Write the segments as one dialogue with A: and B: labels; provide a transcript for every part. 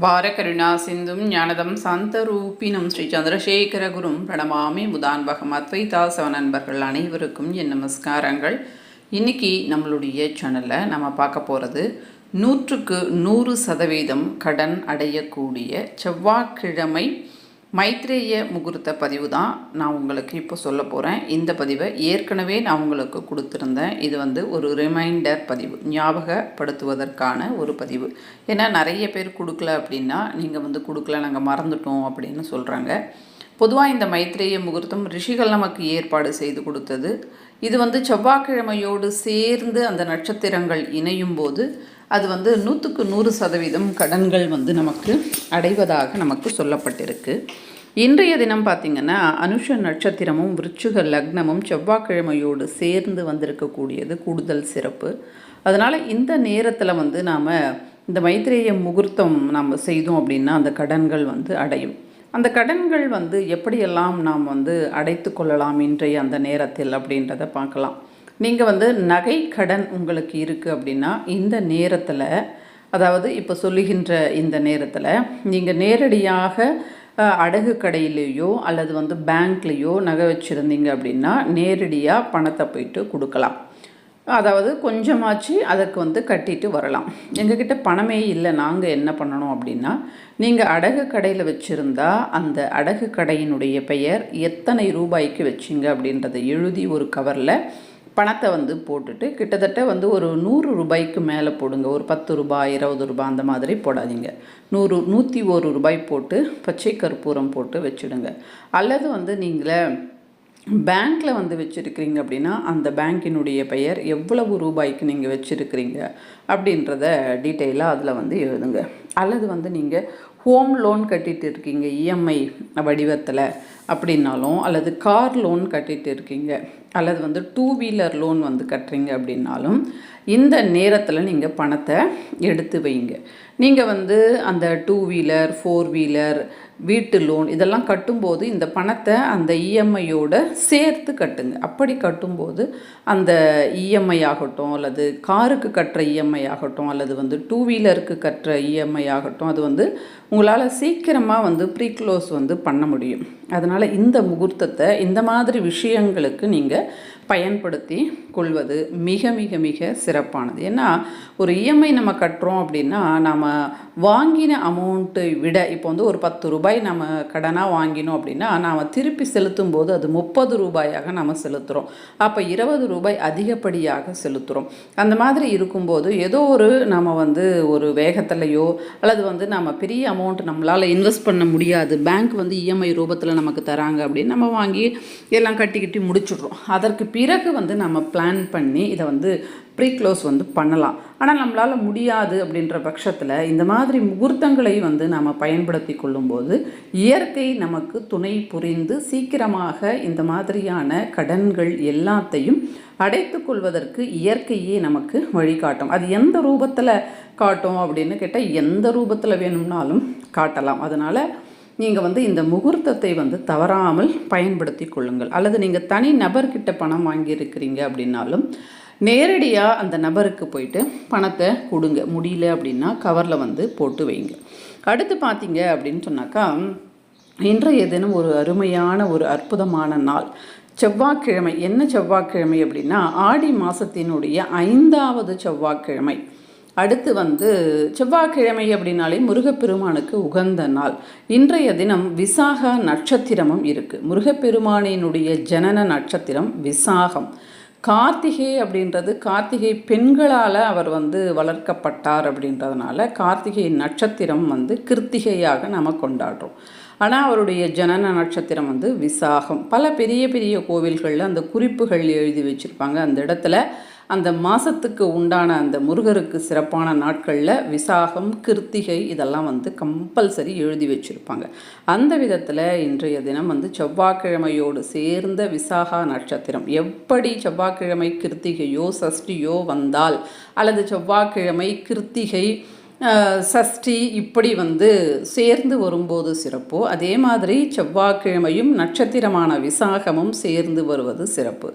A: வாரகருணா சிந்தும் ஞானதம் சாந்தரூபினம் ஸ்ரீ சந்திரசேகர குரும் பிரணமாமி முதான்பகம் அத்வைதாசவ நண்பர்கள் அனைவருக்கும் என் நமஸ்காரங்கள். இன்னைக்கு நம்மளுடைய சேனலில் நம்ம பார்க்க போகிறது நூற்றுக்கு நூறு சதவீதம் கடன் அடையக்கூடிய செவ்வாய்க்கிழமை மைத்ரேய முகூர்த்த பதிவு தான் நான் உங்களுக்கு இப்போ சொல்ல போகிறேன் இந்த பதிவை ஏற்கனவே நான் உங்களுக்கு கொடுத்துருந்தேன். இது வந்து ஒரு ரிமைண்டர் பதிவு ஞாபகப்படுத்துவதற்கான ஒரு பதிவு. ஏன்னா நிறைய பேர் கொடுக்கல அப்படின்னா நீங்கள் வந்து கொடுக்கல நாங்கள் மறந்துட்டோம் அப்படின்னு சொல்கிறாங்க பொதுவாக இந்த மைத்ரேய முகூர்த்தம் ரிஷிகள் நமக்கு ஏற்பாடு செய்து கொடுத்தது. இது வந்து செவ்வாய்க்கிழமையோடு சேர்ந்து அந்த நட்சத்திரங்கள் இணையும் போது அது வந்து நூற்றுக்கு நூறு சதவீதம் கடன்கள் வந்து நமக்கு அடைவதாக நமக்கு சொல்லப்பட்டிருக்கு. இன்றைய தினம் பார்த்திங்கன்னா அனுஷ நட்சத்திரமும் விருச்சுக லக்னமும் செவ்வாய்க்கிழமையோடு சேர்ந்து வந்திருக்கக்கூடியது கூடுதல் சிறப்பு. அதனால் இந்த நேரத்தில் வந்து நாம் இந்த மைத்திரேய முகூர்த்தம் நாம் செய்தோம் அப்படின்னா அந்த கடன்கள் வந்து அடையும். அந்த கடன்கள் வந்து எப்படியெல்லாம் நாம் வந்து அடைத்து கொள்ளலாம் இன்றைய அந்த நேரத்தில் அப்படின்றத பார்க்கலாம். நீங்கள் வந்து நகை கடன் உங்களுக்கு இருக்குது அப்படின்னா இந்த நேரத்தில் அதாவது இப்போ சொல்லுகின்ற இந்த நேரத்தில் நீங்கள் நேரடியாக அடகு கடையிலேயோ அல்லது வந்து பேங்க்லேயோ நகை வச்சுருந்தீங்க அப்படின்னா நேரடியாக பணத்தை போயிட்டு கொடுக்கலாம். அதாவது கொஞ்சமாச்சு அதற்கு வந்து கட்டிட்டு வரலாம். எங்ககிட்ட பணமே இல்லை நாங்கள் என்ன பண்ணணும் அப்படின்னா நீங்கள் அடகு கடையில் வச்சுருந்தா அந்த அடகு கடையினுடைய பெயர் எத்தனை ரூபாய்க்கு வச்சிங்க அப்படின்றத எழுதி ஒரு கவரில் பணத்தை வந்து போட்டுட்டு கிட்டத்தட்ட வந்து ஒரு நூறு ரூபாய்க்கு மேலே போடுங்க. ஒரு பத்து ரூபாய் இருபது ரூபாய் அந்த மாதிரி போடாதீங்க. நூறு நூற்றி ஒரு ரூபாய் போட்டு பச்சை கற்பூரம் போட்டு வச்சுடுங்க. அல்லது வந்து நீங்களே பேங்க்கில் வந்து வச்சுருக்கிறீங்க அப்படின்னா அந்த பேங்க்கினுடைய பெயர் எவ்வளவு ரூபாய்க்கு நீங்கள் வச்சுருக்கிறீங்க அப்படின்றத டீட்டெயிலாக அதில் வந்து எழுதுங்க. அல்லது வந்து நீங்கள் ஹோம் லோன் கட்டிகிட்டு இருக்கீங்க இஎம்ஐ வடிவத்தில் அப்படின்னாலும் அல்லது கார் லோன் கட்டிகிட்டு இருக்கீங்க அல்லது வந்து டூ வீலர் லோன் வந்து கட்டுறீங்க அப்படின்னாலும் இந்த நேரத்தில் நீங்கள் பணத்தை எடுத்து வைங்க. நீங்கள் வந்து அந்த டூ வீலர் ஃபோர் வீலர் வீட்டு லோன் இதெல்லாம் கட்டும்போது இந்த பணத்தை அந்த இஎம்ஐயோட சேர்த்து கட்டுங்க. அப்படி கட்டும்போது அந்த இஎம்ஐ ஆகட்டும் அல்லது காருக்கு கட்டுற இஎம்ஐ ஆகட்டும் அல்லது வந்து டூ வீலருக்கு கட்டுற இஎம்ஐ ஆகட்டும் அது வந்து உங்களால் சீக்கிரமாக வந்து ப்ரீ க்ளோஸ் வந்து பண்ண முடியும். அதனால் இந்த முகூர்த்தத்தை இந்த மாதிரி விஷயங்களுக்கு நீங்கள் பயன்படுத்தி கொள்வது மிக மிக மிக சிறப்பானது. ஏன்னா ஒரு இஎம்ஐ நம்ம கட்டுறோம் அப்படின்னா நாம் வாங்கின அமௌண்ட்டை விட இப்போ வந்து ஒரு பத்து ரூபாய் நம்ம கடனாக வாங்கினோம் அப்படின்னா நாம் திருப்பி செலுத்தும் போது அது முப்பது ரூபாயாக நம்ம செலுத்துகிறோம் அப்போ இருபது ரூபாய் அதிகப்படியாக செலுத்துகிறோம் அந்த மாதிரி இருக்கும்போது ஏதோ ஒரு நம்ம வந்து ஒரு வேகத்திலையோ அல்லது வந்து நம்ம பெரிய அமௌண்ட் நம்மளால் இன்வெஸ்ட் பண்ண முடியாது. பேங்க் வந்து இஎம்ஐ ரூபத்தில் நமக்கு தராங்க அப்படின்னு நம்ம வாங்கி எல்லாம் கட்டி கட்டி முடிச்சிடுறோம். அதற்கு பிறகு வந்து நம்ம பிளான் பண்ணி இதை வந்து ப்ரீ க்ளோஸ் வந்து பண்ணலாம். ஆனால் நம்மளால் முடியாது அப்படின்ற பட்சத்தில் இந்த மாதிரி முகூர்த்தங்களை வந்து நாம் பயன்படுத்தி கொள்ளும்போது இயற்கை நமக்கு துணை புரிந்து சீக்கிரமாக இந்த மாதிரியான கடன்கள் எல்லாத்தையும் அடைத்து கொள்வதற்கு இயற்கையே நமக்கு வழிகாட்டும். அது எந்த ரூபத்தில் காட்டும் அப்படின்னு கேட்டால் எந்த ரூபத்தில் வேணும்னாலும் காட்டலாம். அதனால் நீங்கள் வந்து இந்த முகூர்த்தத்தை வந்து தவறாமல் பயன்படுத்தி கொள்ளுங்கள். அல்லது நீங்கள் தனி நபர்கிட்ட பணம் வாங்கியிருக்கிறீங்க அப்படின்னாலும் நேரடியாக அந்த நபருக்கு போயிட்டு பணத்தை கொடுங்க. முடியல அப்படின்னா கவரில் வந்து போட்டு வைங்க. அடுத்து பார்த்தீங்க அப்படின்னு சொன்னாக்கா இன்றைய தினம் ஒரு அருமையான ஒரு அற்புதமான நாள். செவ்வாய்க்கிழமை. என்ன செவ்வாய்க்கிழமை அப்படின்னா ஆடி மாதத்தினுடைய ஐந்தாவது செவ்வாய்க்கிழமை. அடுத்து வந்து செவ்வாய்க்கிழமை அப்படின்னாலே முருகப்பெருமானுக்கு உகந்த நாள். இன்றைய தினம் விசாக நட்சத்திரமும் இருக்குது முருகப்பெருமானினுடைய ஜனன நட்சத்திரம் விசாகம். கார்த்திகை அப்படின்றது கார்த்திகை பெண்களால் அவர் வந்து வளர்க்கப்பட்டார் அப்படின்றதுனால கார்த்திகை நட்சத்திரம் வந்து கிருத்திகையாக நம்ம கொண்டாடுறோம். ஆனால் அவருடைய ஜனன நட்சத்திரம் வந்து விசாகம். பல பெரிய பெரிய கோவில்களில் அந்த குறிப்புகள் எழுதி வச்சுருப்பாங்க. அந்த இடத்துல அந்த மாதத்துக்கு உண்டான அந்த முருகருக்கு சிறப்பான நாட்களில் விசாகம் கிருத்திகை இதெல்லாம் வந்து கம்பல்சரி எழுதி வச்சுருப்பாங்க. அந்த விதத்தில் இன்றைய தினம் வந்து செவ்வாய்க்கிழமையோடு சேர்ந்த விசாகா நட்சத்திரம். எப்படி செவ்வாய்க்கிழமை கிருத்திகையோ சஷ்டியோ வந்தால் அல்லது செவ்வாய்க்கிழமை கிருத்திகை சஷ்டி இப்படி வந்து சேர்ந்து வரும்போது சிறப்பு. அதே மாதிரி செவ்வாய்க்கிழமையும் நட்சத்திரமான விசாகமும் சேர்ந்து வருவது சிறப்பு.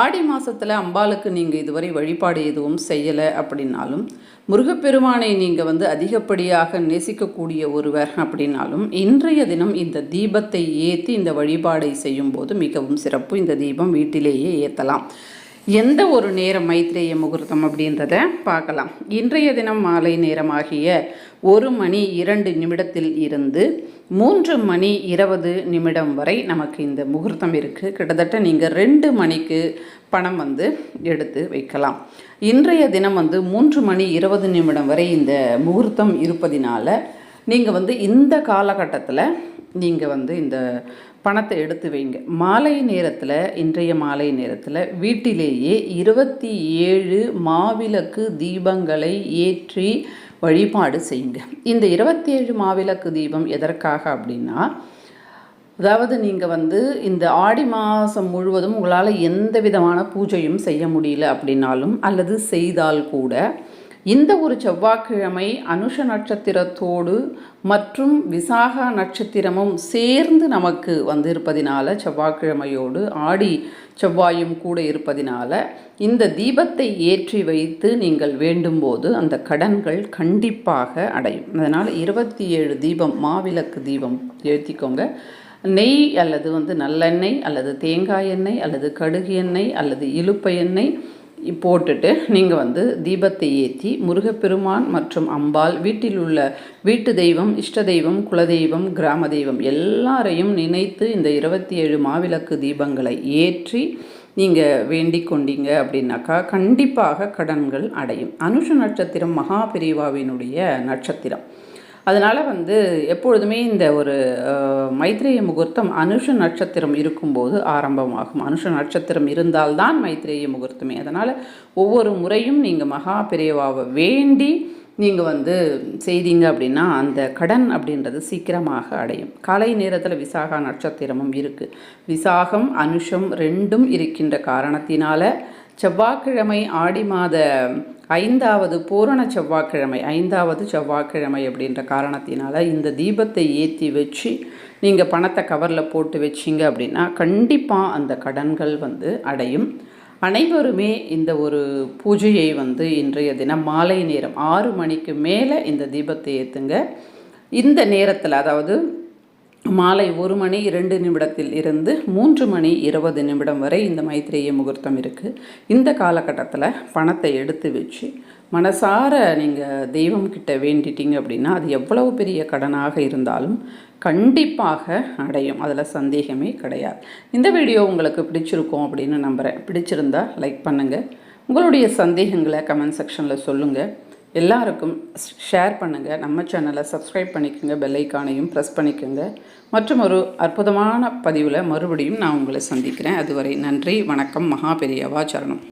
A: ஆடி மாதத்தில் அம்பாளுக்கு நீங்கள் இதுவரை வழிபாடு எதுவும் செய்யலை அப்படின்னாலும் முருகப்பெருமானை நீங்கள் வந்து அதிகப்படியாக நேசிக்கக்கூடிய ஒருவர் அப்படின்னாலும் இன்றைய தினம் இந்த தீபத்தை ஏற்றி இந்த வழிபாடை செய்யும்போது மிகவும் சிறப்பு. இந்த தீபம் வீட்டிலேயே ஏற்றலாம் எந்த ஒரு நேரம் மைத்ரேய முகூர்த்தம் அப்படின்றத பார்க்கலாம். இன்றைய தினம் மாலை நேரமாகிய ஒரு மணி இரண்டு நிமிடத்தில் இருந்து மூன்று மணி இருபது நிமிடம் வரை நமக்கு இந்த முகூர்த்தம் இருக்குது கிட்டத்தட்ட நீங்கள் ரெண்டு மணிக்கு பணம் வந்து எடுத்து வைக்கலாம். இன்றைய தினம் வந்து மூன்று மணி இருபது நிமிடம் வரை இந்த முகூர்த்தம் இருப்பதினால நீங்கள் வந்து இந்த காலகட்டத்தில் நீங்கள் வந்து இந்த பணத்தை எடுத்து வைங்க. மாலை நேரத்தில் இன்றைய மாலை நேரத்தில் வீட்டிலேயே இருபத்தி ஏழு மாவிளக்கு தீபங்களை ஏற்றி வழிபாடு செய்யுங்க. இந்த இருபத்தி ஏழு மாவிளக்கு தீபம் எதற்காக அப்படின்னா அதாவது நீங்கள் வந்து இந்த ஆடி மாதம் முழுவதும் உங்களால் எந்த விதமான பூஜையும் செய்ய முடியல அப்படின்னாலும் அல்லது செய்தால் கூட இந்த ஒரு செவ்வாய்க்கிழமை அனுஷ நட்சத்திரத்தோடு மற்றும் விசாகா நட்சத்திரமும் சேர்ந்து நமக்கு வந்திருப்பதினால செவ்வாய்க்கிழமையோடு ஆடி செவ்வாயும் கூட இருப்பதினால இந்த தீபத்தை ஏற்றி வைத்து நீங்கள் வேண்டும்போது அந்த கடன்கள் கண்டிப்பாக அடையும். அதனால் இருபத்தி ஏழு தீபம் மாவிளக்கு தீபம் ஏற்றிக்கோங்க. நெய் அல்லது வந்து நல்லெண்ணெய் அல்லது தேங்காய் எண்ணெய் அல்லது கடுகு எண்ணெய் அல்லது இலுப்பை எண்ணெய் போட்டுட்டு நீங்கள் வந்து தீபத்தை ஏற்றி முருகப்பெருமான் மற்றும் அம்பாள் வீட்டில் உள்ள வீட்டு தெய்வம் இஷ்ட தெய்வம் குலதெய்வம் கிராம தெய்வம் எல்லாரையும் நினைத்து இந்த இருபத்தி ஏழு மாவிளக்கு தீபங்களை ஏற்றி நீங்கள் வேண்டிக் கொண்டீங்க அப்படின்னாக்கா கண்டிப்பாக கடன்கள் அடையும். அனுஷ நட்சத்திரம் மகாபிரிவாவினுடைய நட்சத்திரம். அதனால் வந்து எப்பொழுதுமே இந்த ஒரு மைத்ரேய முகூர்த்தம் அனுஷ நட்சத்திரம் இருக்கும்போது ஆரம்பமாகும். அனுஷ நட்சத்திரம் இருந்தால்தான் மைத்ரேய முகூர்த்தமே. அதனால் ஒவ்வொரு முறையும் நீங்கள் மகா பெரியவாவை வேண்டி நீங்கள் வந்து செய்தீங்க அப்படின்னா அந்த கடன் அப்படின்றது சீக்கிரமாக அடையும். காலை நேரத்தில் விசாகா நட்சத்திரமும் இருக்குது விசாகம் அனுஷம் ரெண்டும் இருக்கின்ற காரணத்தினால செவ்வாய்க்கிழமை ஆடி மாத ஐந்தாவது பூரண செவ்வாய்க்கிழமை ஐந்தாவது செவ்வாய்க்கிழமை அப்படின்ற காரணத்தினால இந்த தீபத்தை ஏற்றி வச்சு நீங்கள் பணத்தை கவரில் போட்டு வச்சிங்க அப்படின்னா கண்டிப்பாக அந்த கடன்கள் வந்து அடையும். அனைவருமே இந்த ஒரு பூஜையை வந்து இன்றைய தினம் மாலை நேரம் ஆறு மணிக்கு மேலே இந்த தீபத்தை ஏற்றுங்க இந்த நேரத்தில் அதாவது மாலை ஒரு மணி இரண்டு நிமிடத்தில் இருந்து மூன்று மணி இருபது நிமிடம் வரை இந்த மைத்ரேய முகூர்த்தம் இருக்குது இந்த காலகட்டத்தில் பணத்தை எடுத்து வச்சு மனசார நீங்கள் தெய்வம் கிட்ட வேண்டிட்டீங்க அப்படின்னா அது எவ்வளவு பெரிய கடனாக இருந்தாலும் கண்டிப்பாக அடையும். அதில் சந்தேகமே கிடையாது. இந்த வீடியோ உங்களுக்கு பிடிச்சிருக்கும் அப்படின்னு நம்புகிறேன் பிடிச்சிருந்தா லைக் பண்ணுங்கள் உங்களுடைய சந்தேகங்களை கமெண்ட் செக்ஷனில் சொல்லுங்கள் எல்லாருக்கும் ஷேர் பண்ணுங்கள் நம்ம சேனலை சப்ஸ்கிரைப் பண்ணிக்கோங்க பெல்லைக்கானையும் ப்ரெஸ் பண்ணிக்கோங்க. மற்றும் ஒரு அற்புதமான பதிவில் மறுபடியும் நான் உங்களை சந்திக்கிறேன். அதுவரை நன்றி வணக்கம் மகா பெரியவா சரணம்.